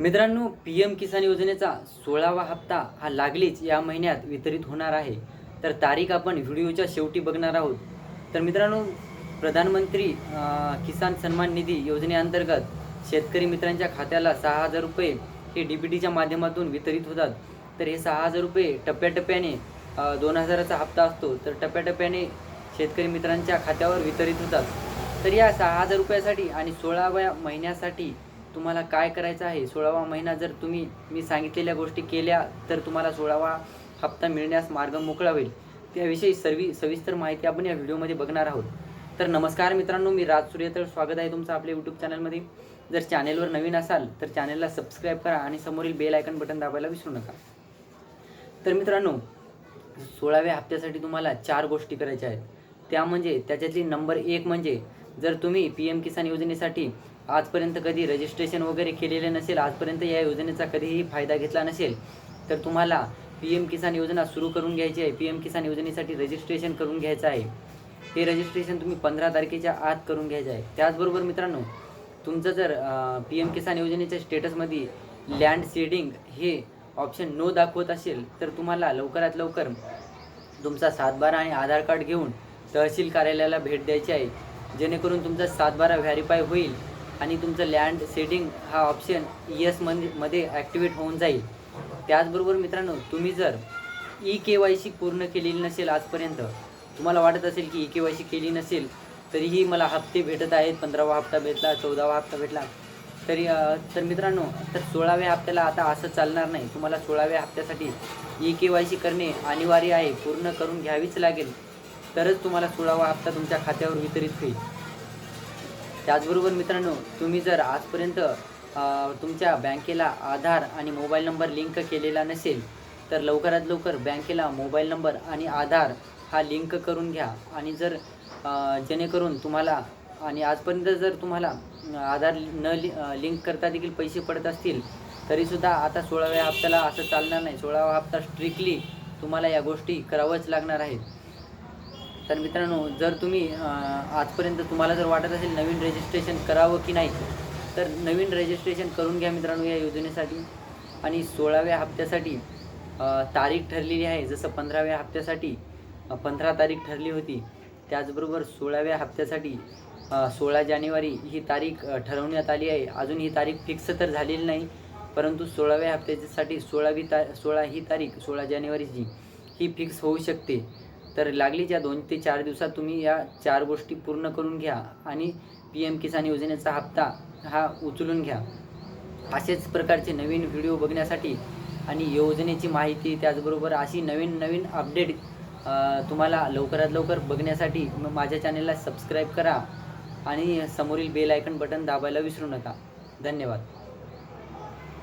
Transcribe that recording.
मित्रांनो P M किसान योजनेचा सोळावा हप्ता हा लागलीच या महिन्यात वितरित होणार आहे. तर तारीख आपण व्हिडिओच्या शेवटी बघणार आहोत. तर मित्रांनो प्रधानमंत्री किसान सन्मान निधी योजनेअंतर्गत शेतकरी मित्रांच्या खात्याला सहा हजार रुपये हे डी पी टीच्या माध्यमातून वितरित होतात. तर हे सहा हजार रुपये टप्प्याटप्प्याने दोन हजाराचा हप्ता असतो. तर टप्प्याटप्प्याने शेतकरी मित्रांच्या खात्यावर वितरित होतात. तर या सहा हजार रुपयासाठी आणि सोळाव्या महिन्यासाठी तुम्हाला काय करायचं आहे? सोळावा महिना जर तुम्ही मी सांगितलेल्या गोष्टी केल्या तर तुम्हाला सोळावा हप्ता मिळण्यास मार्ग मोकळा होईल. त्याविषयी सर्वी सविस्तर माहिती आपण या व्हिडिओमध्ये बघणार आहोत. तर नमस्कार मित्रांनो मी राज सूर्यतळ स्वागत आहे तुमचं आपल्या यूट्यूब चॅनलमध्ये जर चॅनेलवर नवीन असाल तर चॅनेलला सबस्क्राईब करा आणि समोरील बेल आयकन बटन दाबायला विसरू नका. तर मित्रांनो सोळाव्या हप्त्यासाठी तुम्हाला चार गोष्टी करायच्या आहेत. त्या म्हणजे त्याच्यातली नंबर एक म्हणजे जर तुम्ही पी एम किसान योजनेसाठी आजपर्यंत कधी रजिस्ट्रेशन वगैरे केलेले नसेल आजपर्यंत या योजनेचा कधीही फायदा घेतला नसेल तर तुम्हाला पी एम किसान योजना सुरू करून घ्यायची आहे. पी एम किसान योजनेसाठी रजिस्ट्रेशन करून घ्यायचं आहे. हे रजिस्ट्रेशन तुम्ही पंधरा तारखेच्या आत करून घ्यायचं आहे. त्याचबरोबर मित्रांनो तुमचं जर पी एम किसान योजनेच्या स्टेटसमध्ये लँड सीडिंग हे ऑप्शन नो दाखवत असेल तर तुम्हाला लवकरात लवकर तुमचा सातबारा आणि आधार कार्ड घेऊन तहसील कार्यालयाला भेट द्यायची आहे. जेणेकरून तुमचा सातबारा व्हॅरीफाय होईल. आणि तुमचं लँड सेटिंग हा ऑप्शन येस मध्ये मध्ये ॲक्टिवेट होऊन जाईल. त्याचबरोबर मित्रांनो तुम्ही जर ई के वाय सी पूर्ण केलेली नसेल आजपर्यंत तुम्हाला वाटत असेल की ई के वाय सी केली नसेल तरीही मला हप्ते भेटत आहेत पंधरावा हप्ता भेटला चौदावा हप्ता भेटला तरी तर मित्रांनो तर सोळाव्या हप्त्याला आता असं चालणार नाही. तुम्हाला सोळाव्या हप्त्यासाठी ई के वाय सी करणे अनिवार्य आहे पूर्ण करून घ्यावीच लागेल. तरच तुम्हाला सोळावा हप्ता तुमच्या खात्यावर वितरित होईल. त्याचबरोबर मित्रांनो तुम्ही जर आजपर्यंत तुमच्या बँकेला आधार आणि मोबाईल नंबर लिंक केलेला नसेल तर लवकरात लवकर बँकेला मोबाईल नंबर आणि आधार हा लिंक करून घ्या. आणि जर जेणेकरून तुम्हाला आणि आजपर्यंत जर तुम्हाला आधार न लि लिंक करता देखील पैसे पडत असतील तरीसुद्धा आता सोळाव्या हप्त्याला असं चालणार नाही. सोळावा हप्ता स्ट्रिक्टली तुम्हाला या गोष्टी करावंच लागणार आहेत. तर मित्रांनो जर तुम्ही आजपर्यंत तुम्हाला जर वाटत असेल नवीन रजिस्ट्रेशन करावं की नाही तर नवीन रजिस्ट्रेशन करून घ्या मित्रांनो या योजनेसाठी. आणि सोळाव्या हप्त्यासाठी तारीख ठरलेली आहे. जसं पंधराव्या हप्त्यासाठी पंधरा तारीख ठरली होती त्याचबरोबर सोळाव्या हप्त्यासाठी सोळा जानेवारी ही तारीख ठरवण्यात आली आहे. अजून ही तारीख फिक्स तर झालेली नाही परंतु सोळाव्या हप्त्यासाठी सोळावी ता सोळा ही तारीख सोळा जानेवारीची ही फिक्स होऊ शकते. तर लागलीच्या दोन ते चार दिवसात तुम्ही या चार गोष्टी पूर्ण करून घ्या आणि पी एम किसान योजनेचा हप्ता हा उचलून घ्या. असेच प्रकारचे नवीन व्हिडिओ बघण्यासाठी आणि योजनेची माहिती त्याचबरोबर अशी नवीन नवीन अपडेट तुम्हाला लवकरात लवकर बघण्यासाठी माझ्या चॅनेलला सबस्क्राईब करा आणि समोरील बेल आयकन बटन दाबायला विसरू नका. धन्यवाद.